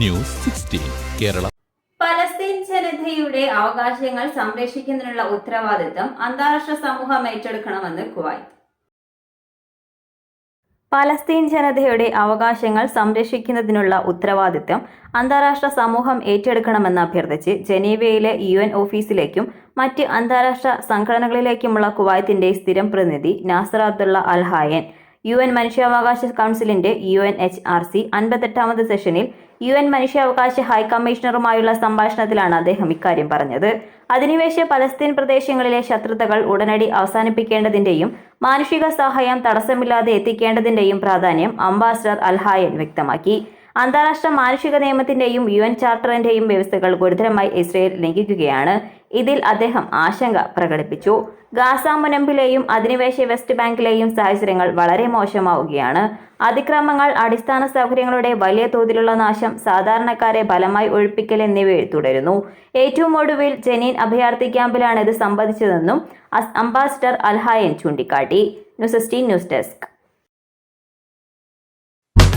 News sixteen Kerala. Palestine ജനതയുടെ അവകാശങ്ങൾ സംരക്ഷിക്കുന്നതിനുള്ള ഉത്തരവാദിത്തം അന്താരാഷ്ട്ര സമൂഹം ഏറ്റെടുക്കണമെന്ന് കുവൈത്ത്. പലസ്തീൻ ജനതയുടെ അവകാശങ്ങൾ സംരക്ഷിക്കുന്നതിനുള്ള ഉത്തരവാദിത്തം അന്താരാഷ്ട്ര സമൂഹം ഏറ്റെടുക്കണമെന്ന് അഭ്യർത്ഥിച്ച് ജനീവയിലെ യു എൻ ഓഫീസിലേക്കും മറ്റ് അന്താരാഷ്ട്ര സംഘടനകളിലേക്കുമുള്ള കുവൈത്തിന്റെ സ്ഥിരം പ്രതിനിധി Nasser Abdullah Al Hayyan U N മനുഷ്യാവകാശ കൗൺസിലിന്റെ U N H R C അൻപത്തെട്ടാമത് സെഷനിൽ യു എൻ മനുഷ്യാവകാശ ഹൈക്കമ്മീഷണറുമായുള്ള സംഭാഷണത്തിലാണ് അദ്ദേഹം ഇക്കാര്യം പറഞ്ഞത്. അധിനിവേശ പലസ്തീൻ പ്രദേശങ്ങളിലെ ശത്രുതകൾ ഉടനടി അവസാനിപ്പിക്കേണ്ടതിന്റെയും മാനുഷിക സഹായം തടസ്സമില്ലാതെ എത്തിക്കേണ്ടതിന്റെയും പ്രാധാന്യം അംബാസഡർ അൽഹായൻ വ്യക്തമാക്കി. അന്താരാഷ്ട്ര മാനുഷിക നിയമത്തിന്റെയും യു എൻ ചാർട്ടറിന്റെയും വ്യവസ്ഥകൾ ഗുരുതരമായി ഇസ്രയേൽ ലംഘിക്കുകയാണ്. ഇതിൽ അദ്ദേഹം ആശങ്ക പ്രകടിപ്പിച്ചു. ഗാസ മുനമ്പിലെയും അധിനിവേശ വെസ്റ്റ് ബാങ്കിലെയും സാഹചര്യങ്ങൾ വളരെ മോശമാവുകയാണ്. അതിക്രമങ്ങൾ അടിസ്ഥാന സൗകര്യങ്ങളുടെ വലിയ തോതിലുള്ള നാശം സാധാരണക്കാരെ ബലമായി ഒഴിപ്പിക്കൽ എന്നിവയിൽ തുടരുന്നു. ഏറ്റവും ഒടുവിൽ ജനീൻ അഭയാർത്ഥി ക്യാമ്പിലാണ് ഇത് സംഭവിച്ചതെന്നും അംബാസിഡർ അൽഹായൻ ചൂണ്ടിക്കാട്ടി. News news desk.